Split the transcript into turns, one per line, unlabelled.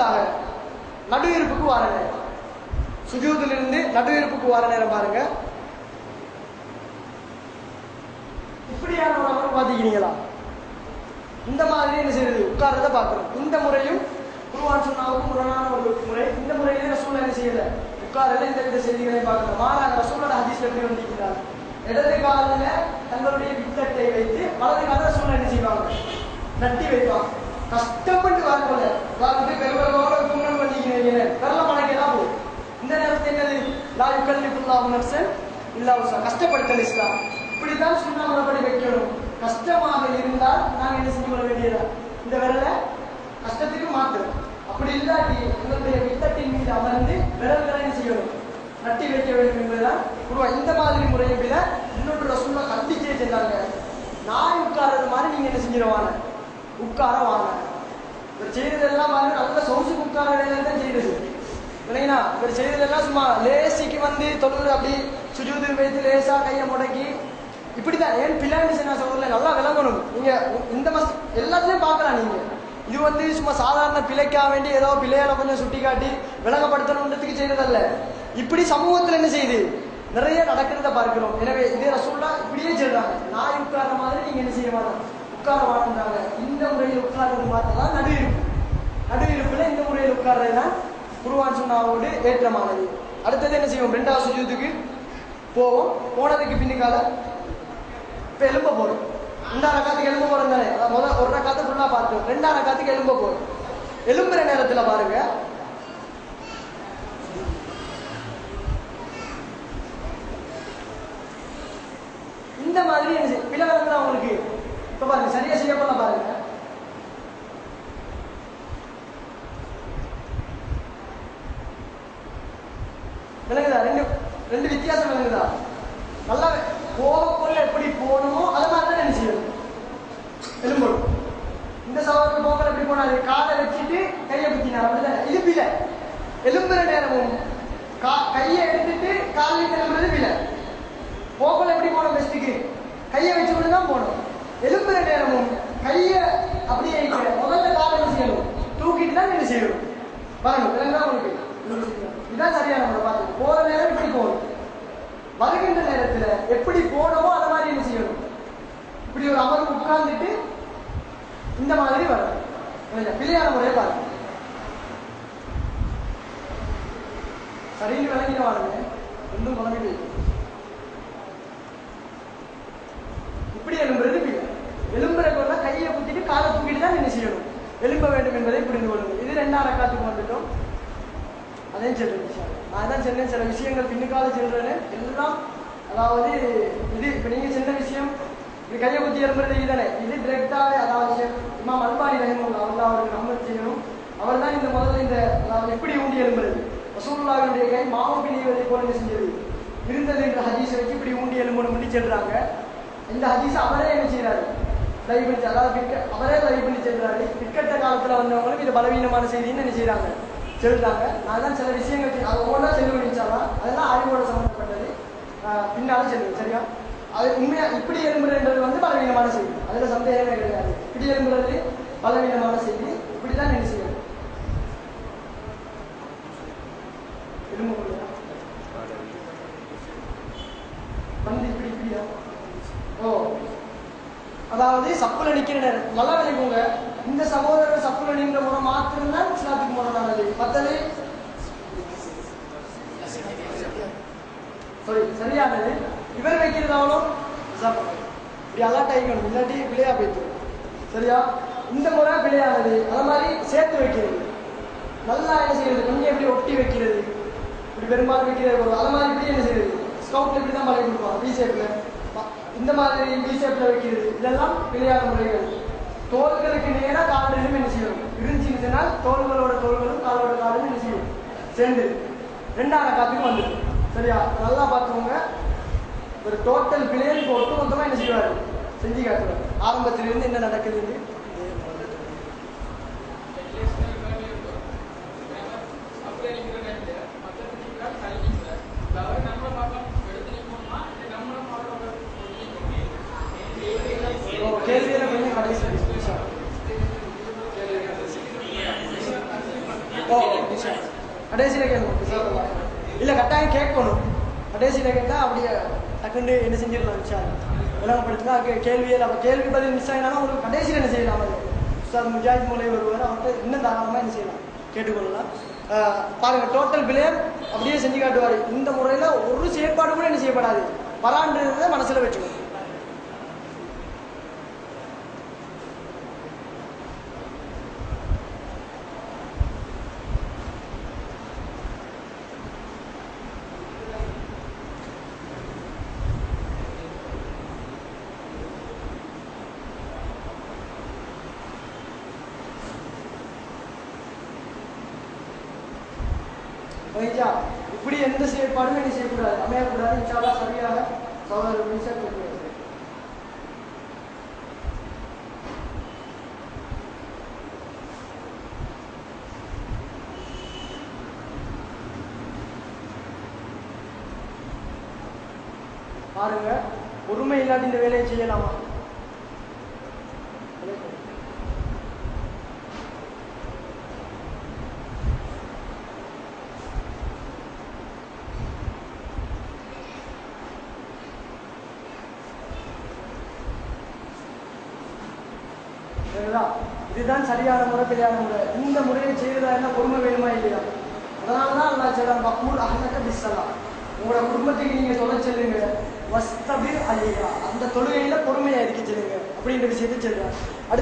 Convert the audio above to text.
அடுத்ததாக நடு இருப்புக்கு வார நேரம். சுஜூதிலிருந்து நடு இருப்புக்கு வார நேரம் பாருங்க. இப்படியான ஒரு அமர்வு பார்த்துக்கிறீங்களா இந்த மாதிரி என்ன செய்யுது உட்கார்றத பார்க்கிறோம் இந்த முறையும் குருவான் சொன்னாவுக்கு முரணான ஒரு முறை. இந்த முறையிலே ரசூல் என்ன செய்யல? உட்காரல இந்த வித செய்திகளை பார்க்கணும். மாறாக ரசூலோட ஹதீஸ் எப்படி வந்திருக்கிறார்? இடது காலில் தங்களுடைய வித்தட்டை வைத்து வலது கால ரசூல் என்ன செய்வாங்க? நட்டி வைப்பாங்க. கஷ்டப்பட்டு வரப்போல வந்து பெருமளவோட கும்பல் பண்ணிக்கிறீங்க வெள்ள மலைக்கு தான் போகும் இந்த நேரத்தில் என்னது? லா யுக்கல்லிஃபுல்லாஹு நஃப்ஸன் இல்லா உஸா கஷ்டப்படுத்தல் இஸ்லாம். இப்படித்தான் சுண்ணா முறைப்படி வைக்கணும். கஷ்டமாக இருந்தால் நாங்கள் என்ன செஞ்சு கொள்ள வேண்டியதா இந்த விரலை கஷ்டத்துக்கு மாற்றணும் அப்படி இல்லாட்டி உங்களுடைய வித்தட்டின் மீது அமர்ந்து விரல்களை என்ன செய்யணும்? நட்டி வைக்க வேண்டும் என்பதுதான் குருவா. இந்த மாதிரி முறையை விட இன்னொன்று ரசூல்லா கத்திக்கே செஞ்சாங்க நாய் உட்கார்றது மாதிரி நீங்க என்ன செஞ்சிருவாங்க? உட்கார வாங்க இவர் செய்யறதெல்லாம் மாதிரி நல்ல சொகுசுக்கு உட்கார தான் செய்தது. இல்லைங்களா இவர் செய்யறதெல்லாம் சும்மா லேசிக்கு வந்து தொழில் அப்படி சுஜூது வைத்து லேசா கையை முடக்கி இப்படிதான் ஏன் பிள்ளைன்னு நான் சகோதரில் நல்லா விளங்கணும். நீங்க இந்த மஸ் எல்லாத்துலயும் பார்க்கலாம் நீங்க. இது வந்து சும்மா சாதாரண பிழைக்கா வேண்டி ஏதோ பிள்ளையால கொஞ்சம் சுட்டி காட்டி விளங்கப்படுத்தணுன்றதுக்கு செய்யறதல்ல இப்படி சமூகத்துல என்ன செய்யுது நிறைய நடக்கிறத பார்க்கிறோம். எனவே இதே ரசூல்லா இப்படியே சொல்றாங்க நாய் உட்கார்ற மாதிரி நீங்க என்ன செய்ய மாட்டோம்? உட்கார வாழ்ந்தாங்க இந்த முறையில் உட்கார்றது மாத்தலாம் நடு இருப்பு நடு இருப்புல இந்த முறையில் உட்கார்றது தான் குருவான் சுண்ணாவோடு ஏற்றமானது அடுத்தது என்ன செய்வோம்? ரெண்டாவது சுஜூத்துக்கு போவோம். போனதுக்கு பின்னுக்கால இப்ப எலும்ப போறோம். இந்த ரக்காத்துக்கு எலும்ப போறோம் தானே? அதான் முதல் ஒரு ரக்காத்து ஃபுல்லா பார்த்தோம். ரெண்டாம் ரக்காத்துக்கு எலும்ப போறோம். எலும்புற நேரத்துல பாருங்க. இந்த மாதிரி என்ன செய்ய பிள்ளை தான் உங்களுக்கு இப்ப பாருங்க சரியா செய்ய போல பாருங்க. விளங்குதா? ரெண்டு ரெண்டு வித்தியாசம் விளங்குதா? நல்லா போகக்குள்ள எப்படி போகணுமோ அது மாதிரி தான் என்ன செய்யணும். எலும்பணும் இந்த சவாலுக்கு போகல எப்படி போனாரு? காலை வச்சுட்டு கையை குத்தினார் அப்படிதானே? இது பிழை எலும்புற நேரமும் கா கையை எடுத்துட்டு காலில் திரும்புறது பிழை. போகல எப்படி போகணும் பெஸ்ட்டுக்கு கையை வச்சு தான் போகணும். எழுப்புற நேரமும் கைய அப்படியே முதல்ல காலம் என்ன செய்யணும் தூக்கிட்டு தான் என்ன செய்யணும் பாருங்க விளங்குதா உங்களுக்கு இதான் சரியான முறை. பார்த்து போற நேரம் இப்படி போகணும் வருகின்ற நேரத்துல எப்படி போனோமோ அந்த மாதிரி என்ன செய்யணும் இப்படி ஒரு அமர்வு உட்கார்ந்துட்டு இந்த மாதிரி வரும். பிள்ளையான முறையை பாருங்க. சரியில் விளங்கின வாருங்க ரெண்டும் குழந்தைகள் இப்படி எழும்புறது பிள்ளை எலும்புற கொள்ள கையை குத்திட்டு காலை தூக்கிட்டு தான் என்ன செய்யணும் எலும்ப வேண்டும் என்பதை புரிந்து கொள்ளுங்கள் இது ரெண்டாம் ரக்காத்துக்கு வந்துட்டோம். அதையும் சொல்றேன் விஷயம் நான் தான் சொன்னேன் சில விஷயங்கள் பின்னுக்கால சொல்றேன்னு எல்லாம் அதாவது இது இப்போ நீங்க சொன்ன விஷயம் இது கையை குத்தி எலும்புறது இதுதானே. இது டிரெக்டாக அதாவது இமாம் அல்பானி ரஹிமுல்லா அவங்க அவருக்கு நம்ம செய்யணும். அவர் தான் இந்த முதல்ல இந்த அதாவது எப்படி ஊண்டி எலும்புறது வசூல்லாவினுடைய கை மாவு பிணிவதை போல செஞ்சது? இருந்தது என்ற ஹதீஸை வச்சு இப்படி ஊண்டி எழும்புன்னு சொல்றாங்க இந்த ஹதீஸ் அவரே என்ன செய்யறாரு லைவ் பண்ணி அதாவது கிரிக்கெட் அவரே லைவ் பண்ணி செல்றாரு. பிற்கட்ட காலத்தில் வந்தவங்களும் இது பலவீனமான செய்தின்னு என்ன செய்கிறாங்க சொல்றாங்க. நான் சில விஷயங்கள் அது ஒவ்வொன்றா செல்லு வேண்டிச்சாலாம் அதெல்லாம் அறிவோட சம்மந்தப்பட்டது பின்னாலும் செல்லும் சரியா? அது உண்மையாக இப்படி எலும்புறது வந்து பலவீனமான செய்தி. அதில் சந்தேகமே கிடையாது. இப்படி எலும்புறது பலவீனமான செய்தி. இப்படிதான் என்ன செய்யணும். எலும்பு முடியா வந்து இப்படி இப்படியா ஓ அதாவது சப்புல நிக்கிற நேரம் நல்லா நினைப்போங்க இந்த சகோதரர் சப்புல நின்ற முறை மாத்திரம்தான் இஸ்லாத்துக்கு முறை நல்லது மத்தது? சாரி சரியானது. இவர் வைக்கிறது அவ்வளோ இப்படி அலாட் ஆகிக்கணும் இல்லாட்டி பிள்ளையா போயிட்டு சரியா? இந்த முறை பிள்ளையானது அது மாதிரி சேர்த்து வைக்கிறது. நல்லா என்ன செய்யறது? கொஞ்சம் எப்படி ஒட்டி வைக்கிறது? இப்படி பெரும்பாலும் வைக்கிறது ஒரு அது மாதிரி இப்படி என்ன செய்யறது? ஸ்கவுட்ல இப்படி தான் பழகி கொடுப்பாங்க பி இந்த மாதிரி பி ஷேப்ல வைக்கிறது. இதெல்லாம் விளையாட முறைகள். தோள்களுக்கு நேராக கால் ரெண்டும் என்ன செய்யும்? இருந்துச்சுன்னா தோள்களோட தோள்களும் காலோட காலும் என்ன செய்யும்? சேர்ந்து. ரெண்டான காத்துக்கு வந்துடும். சரியா? நல்லா பார்த்துக்கோங்க. ஒரு டோட்டல் பிளேன் போட்டு ஒட்டுமொத்தமா என்ன செய்வார்? செஞ்சு காட்டுவார். ஆரம்பத்திலிருந்து என்ன நடக்குதுன்னு ஓ, கேள்வியில கொஞ்சம் கடைசி நிமிஷம். கடைசியில் கேட்கணும். இல்லை கட்டாயம் கேட்கணும். கடைசியில் கேட்டால் அப்படியே டக்குன்னு என்ன செஞ்சிடலாம் விஷயம் விளங்கப்படுத்தினா கேள்வியில் அப்போ கேள்வி பதில் மிஸ் ஆகினாலும் உங்களுக்கு கடைசியில் என்ன செய்யலாம் அது? உஸ்தாத் முஜாஹித் மூலை வருவார் அவர்கிட்ட இன்னும் தாராளமாக என்ன செய்யலாம்? கேட்டுக்கொள்ளலாம். பாருங்க டோட்டல் பிளேம் அப்படியே செஞ்சு காட்டுவார். இந்த முறையில் ஒரு செயற்பாடு கூட என்ன செய்யப்படாது. வரான்றதை மனசில் வச்சுக்கணும். வைஜா. இப்படி எந்த செயற்பாடும் என்ன செய்யக்கூடாது. அமையக்கூடாது. இன்ஷால்லா சரியாக சகோதரர் மின்சா கேட்கிறது பாருங்க பொறுமை இல்லாத இந்த வேலையை செய்யலாமா? இதுதான் சரியான முறை தெரியாத முறை. இந்த முறையை செய்வதா என்ன பொறுமை வேணுமா இல்லையா? அதனால தான் அல்லா சொல்றான் மக்மூல் அஹ்லக்க பிஸ்ஸலாம். உங்களோட குடும்பத்துக்கு நீங்க தொலை செல்லுங்க. வஸ்தபிர் அலியா. அந்த தொழுகையில பொறுமையா இருக்க சொல்லுங்க அப்படின்ற விஷயத்தை சொல்றான்.